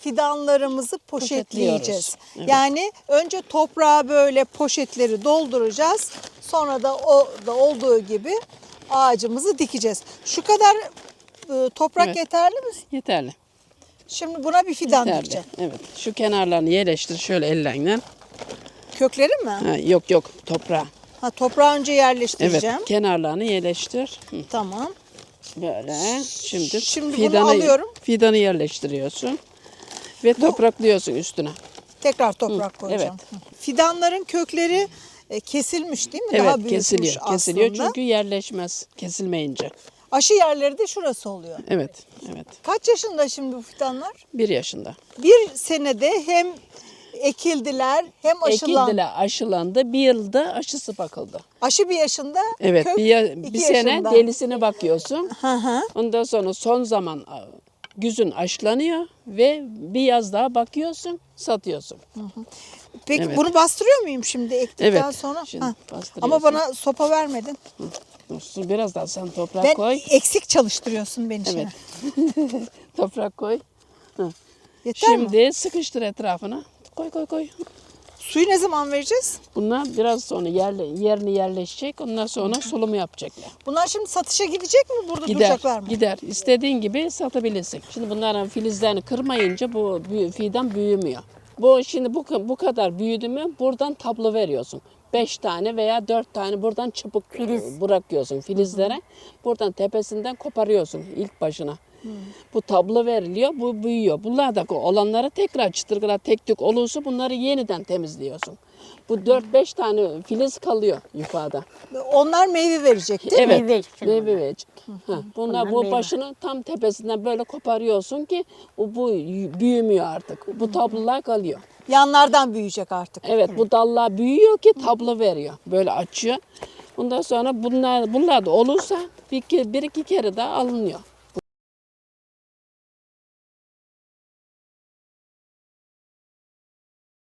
fidanlarımızı poşetleyeceğiz. Evet. Yani önce toprağa böyle poşetleri dolduracağız. Sonra da o da olduğu gibi ağacımızı dikeceğiz. Şu kadar e, toprak Evet. yeterli mi? Yeterli. Şimdi buna bir fidan Yeterli. dikeceğim. Evet. Şu kenarlarını yerleştir şöyle ellerle. Kökleri mi? Ha, yok yok toprağa. Ha toprağı önce Evet. yerleştireceğim. Kenarlarını yerleştir. Hı, Tamam. Böyle. Şimdi, Şimdi bunu alıyorum. Fidanı yerleştiriyorsun. Ve topraklıyorsun üstüne. Tekrar toprak koyacağım. Fidanların kökleri e, kesilmiş değil mi? Evet Daha kesiliyor. aslında. Kesiliyor çünkü yerleşmez kesilmeyince. Aşı yerleri de şurası oluyor. Evet. Evet. Kaç yaşında şimdi bu fidanlar? Bir yaşında. Bir senede hem ekildiler hem aşılan. Ekildiler, aşılandı. Bir yılda aşısı bakıldı. Aşı bir yaşında, Evet. kök bir, ya- bir sene yaşında. delisine bakıyorsun. Hı hı. Ondan sonra son zaman güzün aşılanıyor ve bir yaz daha bakıyorsun, satıyorsun. Peki Evet. bunu bastırıyor muyum şimdi ektikten Evet, sonra? şimdi. Ama bana sopa vermedin. Dur, Biraz daha sen toprak Ben koy. eksik çalıştırıyorsun beni Evet. şimdi. Toprak koy. Yeter mi? Şimdi sıkıştır etrafına. Koy koy koy. Suyu ne zaman vereceğiz? Bunlar biraz sonra yerle, yerini yerleşecek. Ondan sonra sulumu yapacaklar. Bunlar şimdi satışa gidecek mi? Burada Gider, duracaklar mı? gider. İstediğin gibi satabilirsin. Şimdi bunların filizlerini kırmayınca bu fidan büyümüyor. Bu şimdi bu, bu kadar büyüdü mü buradan tablo veriyorsun. Beş tane veya dört tane buradan çubuk e, bırakıyorsun filizlere. Buradan tepesinden koparıyorsun ilk başına. Bu tablo veriliyor, bu büyüyor. Bunlar da olanları tekrar çıtırgılar tek tük olursa bunları yeniden temizliyorsun. Bu 4-5 tane filiz kalıyor yukarıda. Onlar meyve verecek değil mi? Evet, Meyve için meyve verecek. Ha, bunlar Bunlar bu meyve. başını tam tepesinden böyle koparıyorsun ki o bu büyümüyor artık. Bu tablolar kalıyor. Yanlardan büyüyecek artık. Evet, bu dallar büyüyor ki tablo veriyor. Böyle açıyor. Ondan sonra bunlar bunlar da olursa bir, bir iki kere daha alınıyor.